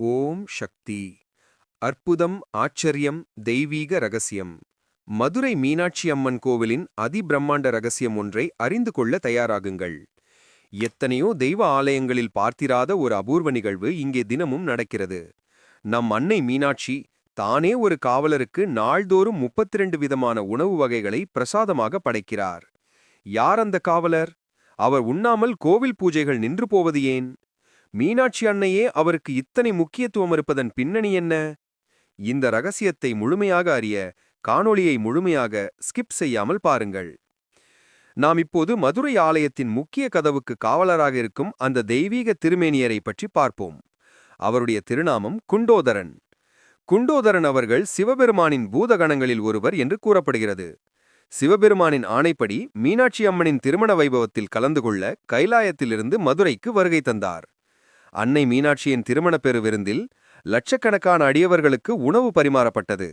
ஓம் சக்தி. அற்புதம் ஆச்சரியம் தெய்வீக ரகசியம். மதுரை மீனாட்சி அம்மன் கோவிலின் அதிபிரம்மாண்ட ரகசியம் ஒன்றை அறிந்து கொள்ள தயாராகுங்கள். எத்தனையோ தெய்வ ஆலயங்களில் பார்த்திராத ஒரு அபூர்வ நிகழ்வு இங்கே தினமும் நடக்கிறது. நம் அன்னை மீனாட்சி தானே ஒரு காவலருக்கு நாள்தோறும் 32 விதமான உணவு வகைகளை பிரசாதமாக படைக்கிறார். யார் அந்த காவலர்? அவர் உண்ணாமல் கோவில் பூஜைகள் நின்று போவது ஏன்? மீனாட்சி அன்னையே அவருக்கு இத்தனை முக்கியத்துவம் இருப்பதன் பின்னணி என்ன? இந்த ரகசியத்தை முழுமையாக அறிய காணொளியை முழுமையாக ஸ்கிப் செய்யாமல் பாருங்கள். நாம் இப்போது மதுரை ஆலயத்தின் முக்கிய கதவுக்கு காவலராக இருக்கும் அந்த தெய்வீக திருமேனியரை பற்றி பார்ப்போம். அவருடைய திருநாமம் குண்டோதரன். குண்டோதரன் அவர்கள் சிவபெருமானின் பூதகணங்களில் ஒருவர் என்று கூறப்படுகிறது. சிவபெருமானின் ஆணைப்படி மீனாட்சி அம்மனின் திருமண வைபவத்தில் கலந்து கொள்ள கைலாயத்திலிருந்து மதுரைக்கு வருகை தந்தார். அன்னை மீனாட்சியின் திருமணப் பெரு விருந்தில் லட்சக்கணக்கான அடியவர்களுக்கு உணவு பரிமாறப்பட்டது.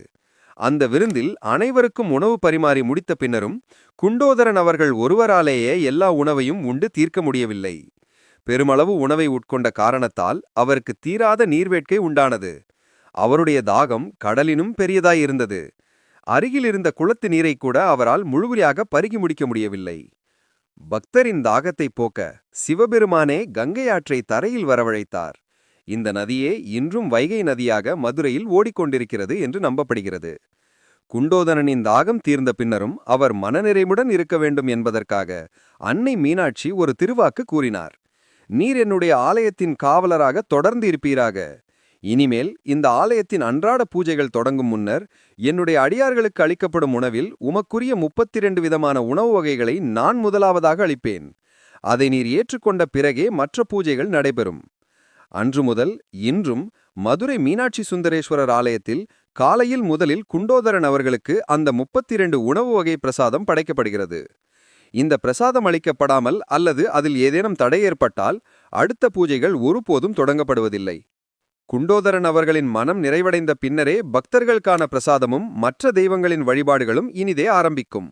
அந்த விருந்தில் அனைவருக்கும் உணவு பரிமாறி முடித்த பின்னரும் குண்டோதரன் அவர்கள் ஒருவராலேயே எல்லா உணவையும் உண்டு தீர்க்க முடியவில்லை. பெருமளவு உணவை உட்கொண்ட காரணத்தால் அவருக்கு தீராத நீர்வேட்கை உண்டானது. அவருடைய தாகம் கடலினும் பெரியதாயிருந்தது. அருகில் இருந்த குளத்து நீரை கூட அவரால் முழுமையாக பருகி முடிக்க முடியவில்லை. பக்தரின் தாகத்தைப் போக்க சிவபெருமானே கங்கை ஆற்றை தரையில் வரவழைத்தார். இந்த நதியே இன்றும் வைகை நதியாக மதுரையில் ஓடிக்கொண்டிருக்கிறது என்று நம்பப்படுகிறது. குண்டோதரனின் தாகம் தீர்ந்த பின்னரும் அவர் மனநிறைவுடன் இருக்க வேண்டும் என்பதற்காக அன்னை மீனாட்சி ஒரு திருவாக்கு கூறினார். நீர் என்னுடைய ஆலயத்தின் காவலராக தொடர்ந்து இருப்பீராக. இனிமேல் இந்த ஆலயத்தின் அன்றாட பூஜைகள் தொடங்கும் முன்னர் என்னுடைய அடியார்களுக்கு அளிக்கப்படும் உணவில் உமக்குரிய முப்பத்திரண்டு விதமான உணவு வகைகளை நான் முதலாவதாக அளிப்பேன். அதை நீர் ஏற்றுக்கொண்ட பிறகே மற்ற பூஜைகள் நடைபெறும். அன்று முதல் இன்றும் மதுரை மீனாட்சி சுந்தரேஸ்வரர் ஆலயத்தில் காலையில் முதலில் குண்டோதரன் அவர்களுக்கு அந்த முப்பத்திரண்டு உணவு வகை பிரசாதம் படைக்கப்படுகிறது. இந்த பிரசாதம் அளிக்கப்படாமல் அல்லது அதில் ஏதேனும் தடை ஏற்பட்டால் அடுத்த பூஜைகள் ஒருபோதும் தொடங்கப்படுவதில்லை. குண்டோதரன் அவர்களின் மனம் நிறைவடைந்த பின்னரே பக்தர்களுக்கான பிரசாதமும் மற்ற தெய்வங்களின் வழிபாடுகளும் இனிதே ஆரம்பிக்கும்.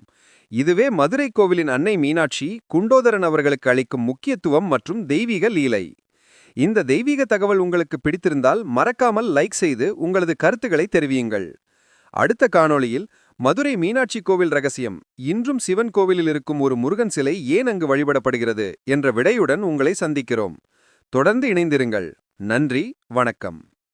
இதுவே மதுரை கோவிலின் அன்னை மீனாட்சி குண்டோதரன் அவர்களுக்கு அளிக்கும் முக்கியத்துவம் மற்றும் தெய்வீக லீலை. இந்த தெய்வீக தகவல் உங்களுக்கு பிடித்திருந்தால் மறக்காமல் லைக் செய்து உங்களது கருத்துக்களை தெரிவியுங்கள். அடுத்த காணொளியில் மதுரை மீனாட்சி கோவில் ரகசியம் இன்றும் சிவன் கோவிலில் இருக்கும் ஒரு முருகன் சிலை ஏன் அங்கு வழிபடப்படுகிறது என்ற விடையுடன் உங்களை சந்திக்கிறோம். தொடர்ந்து இணைந்திருங்கள். நன்றி வணக்கம்.